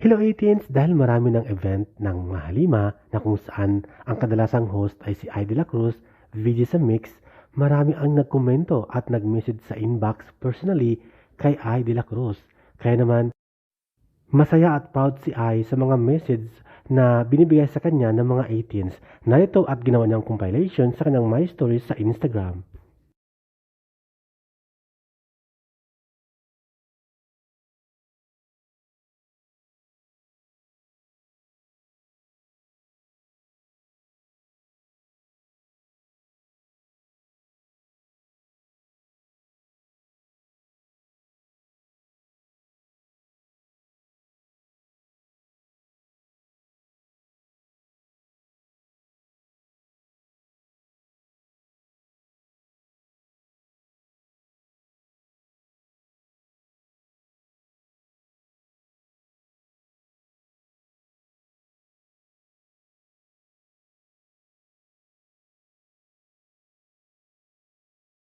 Hello 18s! Dahil marami ng event ng Mahalima na kung saan ang kadalasang host ay si Ida La Cruz, VJ sa Mix, marami ang nagkomento at nag-message sa inbox personally kay Ida La Cruz. Kaya naman, masaya at proud si Ai sa mga message na binibigay sa kanya ng mga 18s. Narito at ginawa niyang compilation sa kanyang My Stories sa Instagram.